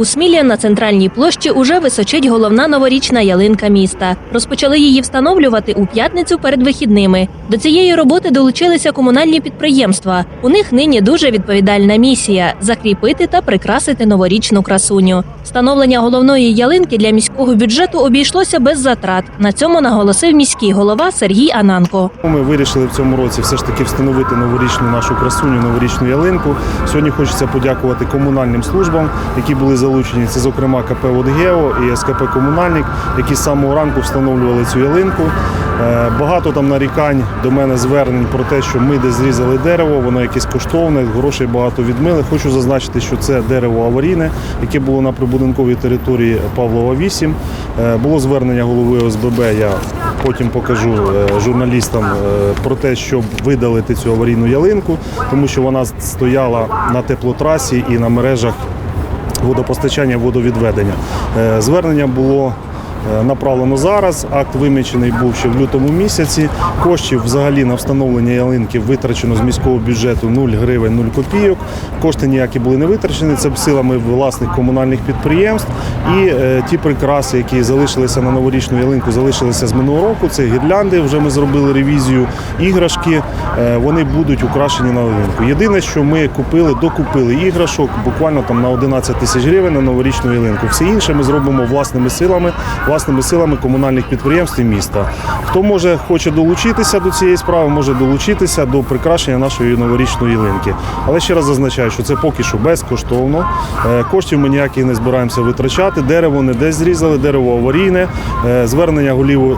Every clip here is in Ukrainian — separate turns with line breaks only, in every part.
У Смілі на центральній площі уже височить головна новорічна ялинка міста. Розпочали її встановлювати у п'ятницю перед вихідними. До цієї роботи долучилися комунальні підприємства. У них нині дуже відповідальна місія закріпити та прикрасити новорічну красуню. Встановлення головної ялинки для міського бюджету обійшлося без затрат. На цьому наголосив міський голова Сергій Ананко.
Ми вирішили в цьому році все ж таки встановити новорічну нашу красуню, новорічну ялинку. Сьогодні хочеться подякувати комунальним службам, які були залучені. Це, зокрема, КП «Водгео» і СКП Комунальник, які з самого ранку встановлювали цю ялинку. Е, Багато там нарікань до мене звернень про те, що ми десь зрізали дерево, воно якесь коштовне, грошей багато відмили. Хочу зазначити, що це дерево аварійне, яке було на прибудинковій території Павлова 8. Е, Було звернення голови ОСББ. Я потім покажу е, журналістам про те, щоб видалити цю аварійну ялинку, тому що вона стояла на теплотрасі і на мережах водопостачання, водовідведення. Е, Звернення було. Е, Направлено зараз. Акт вимічений був ще в лютому місяці. Коштів взагалі на встановлення ялинки витрачено з міського бюджету 0 гривень 0 копійок. Кошти ніякі були не витрачені. Це силами власних комунальних підприємств. І е, ті прикраси, які залишилися на новорічну ялинку, залишилися з минулого року. Це гірлянди. Вже ми зробили ревізію. Іграшки е, вони будуть украшені на ялинку. Єдине, що ми купили, докупили іграшок буквально там на 11 тисяч гривень на новорічну ялинку. Все інше ми зробимо власними силами, власними силами комунальних підприємств і міста. Хто може хоче долучитися до цієї справи, може долучитися до прикрашення нашої новорічної ялинки. Але ще раз зазначаю, що це поки що безкоштовно. Е, Коштів ми ніяких не збираємося витрачати. Дерево не десь зрізали, дерево аварійне. Е, Звернення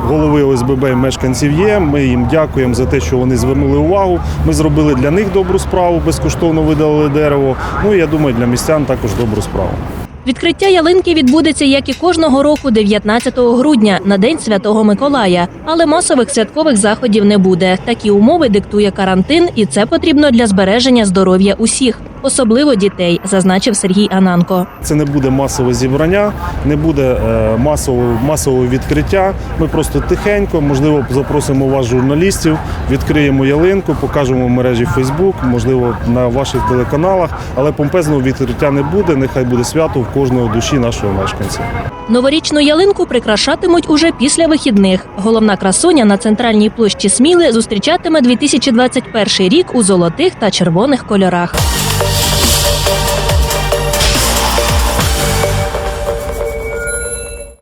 голови ОСББ і мешканців є. Ми їм дякуємо за те, що вони звернули увагу. Ми зробили для них добру справу, безкоштовно видалили дерево. Ну я думаю, для містян також добру справу.
Відкриття ялинки відбудеться, як і кожного року, 19 грудня на День Святого Миколая. Але масових святкових заходів не буде. Такі умови диктує карантин, і це потрібно для збереження здоров'я усіх, особливо дітей, зазначив Сергій Ананко.
Це не буде масове зібрання, не буде е, масового, масового відкриття. Ми просто тихенько, можливо, запросимо вас, журналістів, відкриємо ялинку, покажемо в мережі Фейсбук, можливо, на ваших телеканалах, але помпезного відкриття не буде. Нехай буде свято в кожного душі нашого мешканця.
Новорічну ялинку прикрашатимуть уже після вихідних. Головна красуня на центральній площі Сміли зустрічатиме 2021 рік у золотих та червоних кольорах.